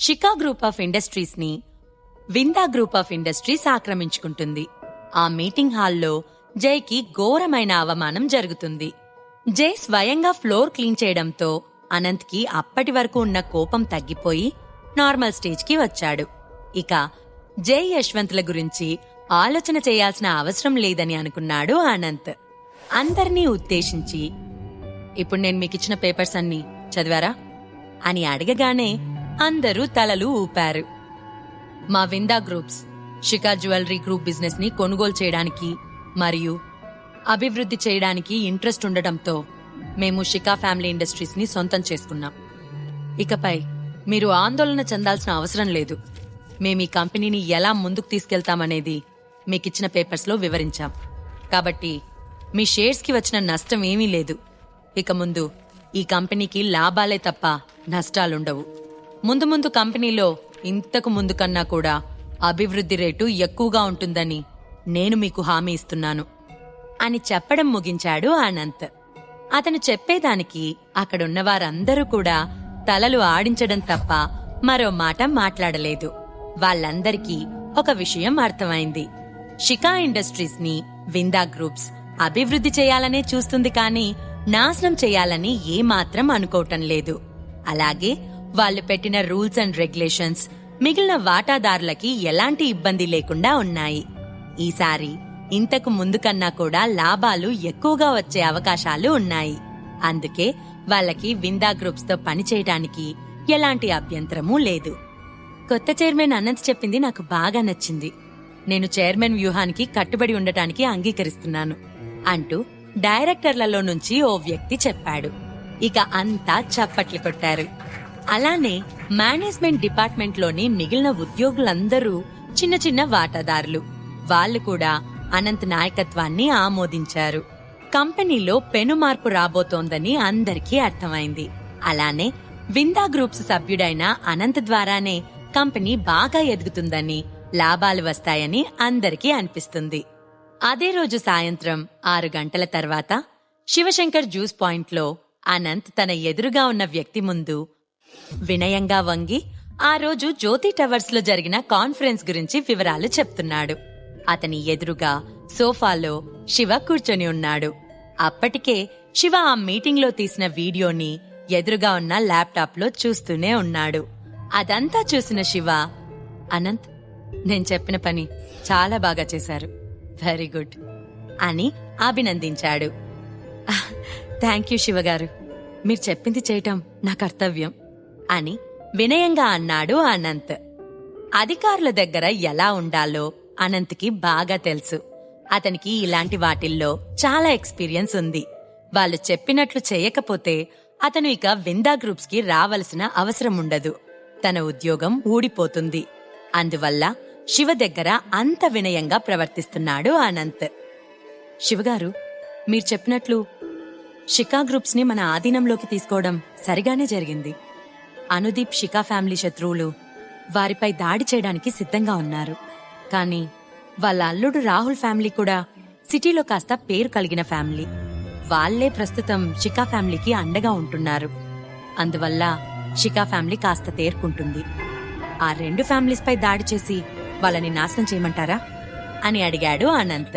Shikha group of ఇండస్ట్రీస్ని Vinda group of industries ఆక్రమించుకుంటుంది. ఆ మీటింగ్ హాల్లో జైకి ఘోరమైన అవమానం జరుగుతుంది. జై స్వయంగా ఫ్లోర్ క్లీన్ చేయడంతో అనంత్కి అప్పటి వరకు ఉన్న కోపం తగ్గిపోయి నార్మల్ స్టేజ్కి వచ్చాడు. ఇక జై యశ్వంత్ల గురించి ఆలోచన చేయాల్సిన అవసరం లేదని అనుకున్నాడు అనంత్. అందర్నీ ఉద్దేశించి ఇప్పుడు నేను మీకు ఇచ్చిన పేపర్స్ అన్ని చదివారా? అని అడగగానే అందరూ తలలు ఊపారు. మా Vinda groups Shika jewellery group బిజినెస్ని కొనుగోలు చేయడానికి మరియు అభివృద్ధి చేయడానికి ఇంట్రెస్ట్ ఉండటంతో మేము షికా ఫ్యామిలీ ఇండస్ట్రీస్ని సొంతం చేసుకున్నాం. ఇకపై మీరు ఆందోళన చెందాల్సిన అవసరం లేదు. మేము ఈ కంపెనీని ఎలా ముందుకు తీసుకెళ్తామనేది మీకిచ్చిన పేపర్స్లో వివరించాం. కాబట్టి మీ షేర్స్కి వచ్చిన నష్టం ఏమీ లేదు. ఇక ముందు ఈ కంపెనీకి లాభాలే తప్ప నష్టాలుండవు. ముందు ముందు కంపెనీలో ఇంతకు ముందు కన్నా కూడా అభివృద్ధి రేటు ఎక్కువగా ఉంటుందని నేను మీకు హామీ ఇస్తున్నాను. అని చెప్పడం ముగించాడు అనంత్ అతను చెప్పేదానికి అక్కడున్న వారందరూ కూడా తలలు ఆడించడం తప్ప మరో మాట మాట్లాడలేదు. వాళ్ళందరికీ ఒక విషయం అర్థమైంది. షికా ఇండస్ట్రీస్ని విందా గ్రూప్స్ అభివృద్ధి చేయాలనే చూస్తుంది కానీ నాశనం చేయాలని ఏమాత్రం అనుకోవటం లేదు. అలాగే వాళ్ళు పెట్టిన రూల్స్ అండ్ రెగ్యులేషన్స్ మిగిలిన వాటాదారులకి ఎలాంటి ఇబ్బంది లేకుండా ఉన్నాయి. ఈసారి ఇంతకు ముందు కన్నా కూడా లాభాలు ఎక్కువగా వచ్చే అవకాశాలు ఉన్నాయి. అందుకే వాళ్ళకి విందా గ్రూప్స్తో పనిచేయడానికి ఎలాంటి అభ్యంతరమూ లేదు. కొత్త చైర్మన్ అనంత్ చెప్పింది నాకు బాగా నచ్చింది. నేను చైర్మన్ వ్యూహానికి కట్టుబడి ఉండటానికి అంగీకరిస్తున్నాను అంటూ డైరెక్టర్లలో నుంచి ఓ వ్యక్తి చెప్పాడు. ఇక అంతా చప్పట్లు కొట్టారు. అలానే మేనేజ్మెంట్ డిపార్ట్మెంట్లోని మిగిలిన ఉద్యోగులందరూ చిన్న చిన్న వాటాదారులు. వాళ్ళు కూడా అనంత్ నాయకత్వాన్ని ఆమోదించారు. కంపెనీలో పెను మార్పు రాబోతోందని అందరికీ అర్థమైంది. అలానే విందా గ్రూప్స్ సభ్యుడైన అనంత్ ద్వారానే కంపెనీ బాగా ఎదుగుతుందని లాభాలు వస్తాయని అందరికీ అనిపిస్తుంది. అదే రోజు సాయంత్రం ఆరు గంటల తర్వాత శివశంకర్ జ్యూస్ పాయింట్లో అనంత్ తన ఎదురుగా ఉన్న వ్యక్తి ముందు వినయంగా వంగి ఆ రోజు జ్యోతి టవర్స్లో జరిగిన కాన్ఫరెన్స్ గురించి వివరాలు చెప్తున్నాడు. అతని ఎదురుగా సోఫాలో శివ కూర్చొని ఉన్నాడు. అప్పటికే శివ ఆ మీటింగ్లో తీసిన వీడియోని ఎదురుగా ఉన్న ల్యాప్టాప్లో చూస్తూనే ఉన్నాడు. అదంతా చూసిన శివ అనంత్ నేను చెప్పిన పని చాలా బాగా చేశారు. వెరీ గుడ్ అని అభినందించాడు. Thank you శివగారు. మీరు చెప్పింది చేయటం నా కర్తవ్యం. అని వినయంగా అన్నాడు అనంత్. అధికారుల దగ్గర ఎలా ఉండాలో అనంత్కి బాగా తెలుసు. అతనికి ఇలాంటి వాటిల్లో చాలా ఎక్స్పీరియన్స్ ఉంది. వాళ్ళు చెప్పినట్లు చేయకపోతే అతను ఇక విందా గ్రూప్స్కి రావలసిన అవసరం ఉండదు. తన ఉద్యోగం ఊడిపోతుంది. అందువల్ల శివ దగ్గర అంత వినయంగా ప్రవర్తిస్తున్నాడు అనంత్. శివగారు మీరు చెప్పినట్లు షికా గ్రూప్స్ని మన ఆధీనంలోకి తీసుకోవడం సరిగానే జరిగింది. అనుదీప్ షికా ఫ్యామిలీ శత్రువులు వారిపై దాడి చేయడానికి సిద్ధంగా ఉన్నారు. కానీ వాళ్ళ అల్లుడు రాహుల్ ఫ్యామిలీ కూడా సిటీలో కాస్త పేరు కలిగిన ఫ్యామిలీ. వాళ్ళే ప్రస్తుతం షికా ఫ్యామిలీకి అండగా ఉంటున్నారు. అందువల్ల షికా ఫ్యామిలీ కాస్త తేరుకుంటుంది. ఆ రెండు ఫ్యామిలీస్పై దాడి చేసి వాళ్ళని నాశనం చేయమంటారా? అని అడిగాడు అనంత్.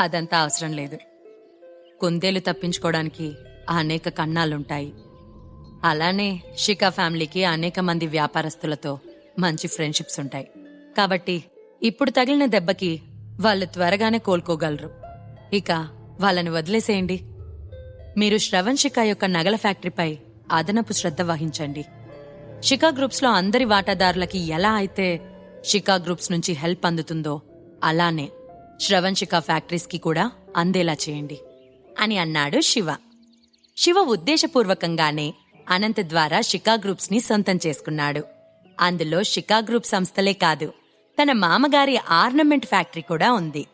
అదంతా అవసరం లేదు. కుందేలు తప్పించుకోవడానికి అనేక కన్నాలుంటాయి. అలానే షికా ఫ్యామిలీకి అనేక మంది వ్యాపారస్తులతో మంచి ఫ్రెండ్షిప్స్ ఉంటాయి. కాబట్టి ఇప్పుడు తగిలిన దెబ్బకి వాళ్ళు త్వరగానే కోలుకోగలరు. ఇక వాళ్ళని వదిలేసేయండి. మీరు శ్రవణ్ షికా యొక్క నగల ఫ్యాక్టరీపై అదనపు శ్రద్ధ వహించండి. షికా గ్రూప్స్లో అందరి వాటాదారులకి ఎలా అయితే షికా గ్రూప్స్ నుంచి హెల్ప్ అందుతుందో అలానే శ్రవణ్ షికా ఫ్యాక్టరీస్కి కూడా అందేలా చేయండి. అని అన్నాడు శివ. శివ ఉద్దేశపూర్వకంగానే అనంత్ ద్వారా షికా గ్రూప్స్ని సొంతం చేసుకున్నాడు. అందులో షికా గ్రూప్ సంస్థలే కాదు తన మామగారి ఆర్నమెంట్ ఫ్యాక్టరీ కూడా ఉంది.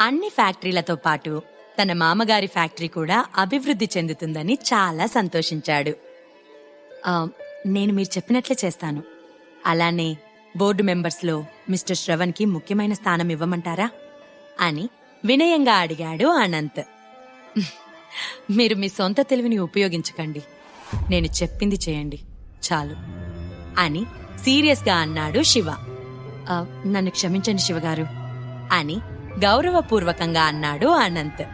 అన్ని ఫ్యాక్టరీలతో పాటు తన మామగారి ఫ్యాక్టరీ కూడా అభివృద్ధి చెందుతుందని చాలా సంతోషించాడు. నేను మీరు చెప్పినట్లే చేస్తాను. అలానే బోర్డు మెంబర్స్లో మిస్టర్ శ్రవణ్కి ముఖ్యమైన స్థానం ఇవ్వమంటారా? అని వినయంగా అడిగాడు అనంత్. మీరు మీ సొంత తెలివిని ఉపయోగించకండి. నేను చెప్పింది చేయండి. చాలు. అని సీరియస్గా అన్నాడు శివ. నన్ను క్షమించండి శివగారు. అని గౌరవపూర్వకంగా అన్నాడు అనంత్.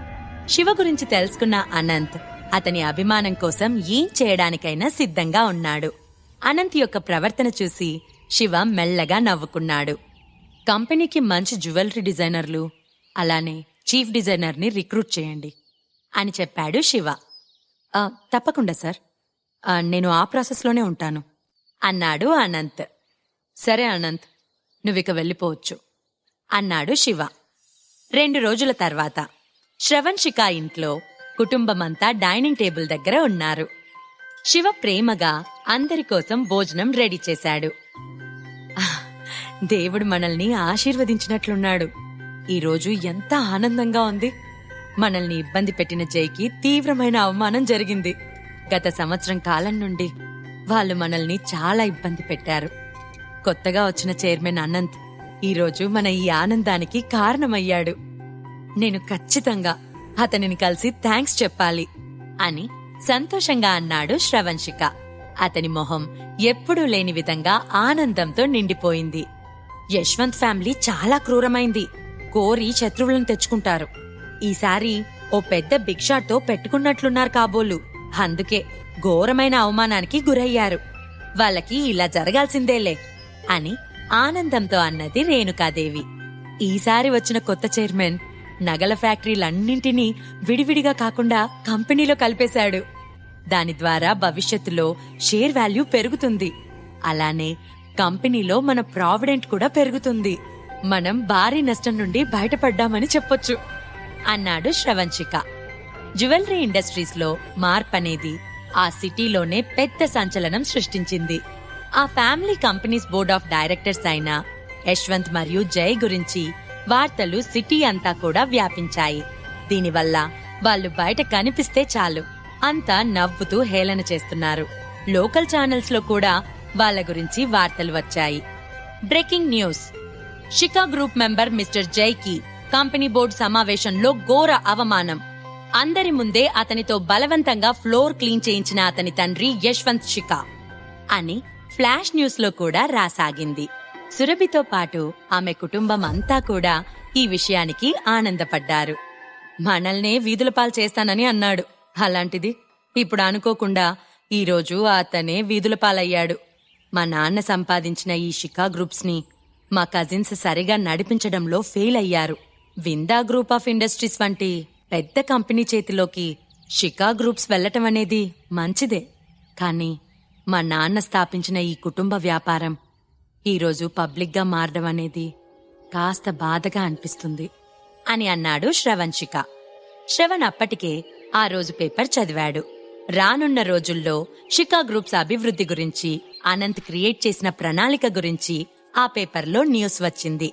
శివ గురించి తెలుసుకున్న అనంత్ అతని అభిమానం కోసం ఏం చేయడానికైనా సిద్ధంగా ఉన్నాడు. అనంత్ యొక్క ప్రవర్తన చూసి శివ మెల్లగా నవ్వుకున్నాడు. కంపెనీకి మంచి జ్యువెలరీ డిజైనర్లు అలానే చీఫ్ డిజైనర్ని రిక్రూట్ చేయండి అని చెప్పాడు శివ. "ఆ, తప్పకుండా సార్. నేను ఆ ప్రాసెస్లోనే ఉంటాను. అన్నాడు అనంత్. సరే అనంత్ నువ్విక వెళ్ళిపోవచ్చు. అన్నాడు శివ. రెండు రోజుల తర్వాత శ్రవణ్ శిఖ ఇంట్లో కుటుంబమంతా డైనింగ్ టేబుల్ దగ్గర ఉన్నారు. శివ ప్రేమగా అందరి కోసం భోజనం రెడీ చేశాడు. దేవుడు మనల్ని ఆశీర్వదించినట్లున్నాడు. ఈరోజు ఎంత ఆనందంగా ఉంది. మనల్ని ఇబ్బంది పెట్టిన జైకి తీవ్రమైన అవమానం జరిగింది. గత సంవత్సరం కాలం నుండి వాళ్ళు మనల్ని చాలా ఇబ్బంది పెట్టారు. కొత్తగా వచ్చిన చైర్మన్ అనంత్ ఈరోజు మన ఈ ఆనందానికి కారణమయ్యాడు. నేను ఖచ్చితంగా అతనిని కలిసి థ్యాంక్స్ చెప్పాలి అని సంతోషంగా అన్నాడు శ్రవంశిక. అతని మొహం ఎప్పుడూ లేని విధంగా ఆనందంతో నిండిపోయింది. యశ్వంత్ ఫ్యామిలీ చాలా క్రూరమైంది. కోరి శత్రువులను తెచ్చుకుంటారు. ఈసారి ఓ పెద్ద బిగ్ షాట్తో పెట్టుకున్నట్లున్నారు కాబోలు. అందుకే ఘోరమైన అవమానానికి గురయ్యారు. వాళ్ళకి ఇలా జరగాల్సిందేలే అని ఆనందంతో అన్నది రేణుకాదేవి. ఈసారి వచ్చిన కొత్త చైర్మన్ నగల ఫ్యాక్టరీలన్నింటినీ విడివిడిగా కాకుండా కంపెనీలో కలిపేశాడు. దాని ద్వారా భవిష్యత్తులో షేర్ వాల్యూ పెరుగుతుంది. అలానే కంపెనీలో మన ప్రావిడెంట్ కూడా పెరుగుతుంది. మనం భారీ నష్టం నుండి బయటపడ్డామని చెప్పొచ్చు అన్నాడు శ్రవంశిక జ్యువెలరీ ఇండస్ట్రీస్లో మార్పనేది ఆ సిటీలోనే పెద్ద సంచలనం సృష్టించింది. ఆ family companies board of directors అయిన యశ్వంత్ మరియు జై గురించి వార్తలు సిటీ అంతా కూడా వ్యాపించాయి. దీనివల్ల వాళ్ళు బయట కనిపిస్తే చాలు. అంతా నవ్వుతూ హేళన చేస్తున్నారు. లోకల్ ఛానల్స్లో కూడా వాళ్ళ గురించి వార్తలు వచ్చాయి. Breaking news. Shikha group member mister జైకి company board సమావేశంలో ఘోర అవమానం. అందరి ముందే అతనితో బలవంతంగా ఫ్లోర్ క్లీన్ చేయించిన అతని తండ్రి యశ్వంత్ షికా అని ఫ్లాష్ న్యూస్లో కూడా రాసాగింది. సురభితో పాటు ఆమె కుటుంబం అంతా కూడా ఈ విషయానికి ఆనందపడ్డారు. మనల్నే వీధుల పాలు చేస్తానని అన్నాడు. అలాంటిది ఇప్పుడు అనుకోకుండా ఈరోజు అతనే వీధుల పాలయ్యాడు. మా నాన్న సంపాదించిన ఈ షికా గ్రూప్స్ని మా కజిన్స్ సరిగా నడిపించడంలో ఫెయిల్ అయ్యారు. విందా గ్రూప్ ఆఫ్ ఇండస్ట్రీస్ వంటి పెద్ద కంపెనీ చేతిలోకి షికా గ్రూప్స్ వెళ్ళటం అనేది మంచిదే. కానీ మా నాన్న స్థాపించిన ఈ కుటుంబ వ్యాపారం ఈరోజు పబ్లిక్గా మారడం అనేది కాస్త బాధగా అనిపిస్తుంది అని అన్నాడు శ్రవణ్ శ్రవణ్ అప్పటికే ఆ రోజు పేపర్ చదివాడు. రానున్న రోజుల్లో షికా గ్రూప్స్ అభివృద్ధి గురించి అనంత్ క్రియేట్ చేసిన ప్రణాళిక గురించి ఆ పేపర్లో న్యూస్ వచ్చింది.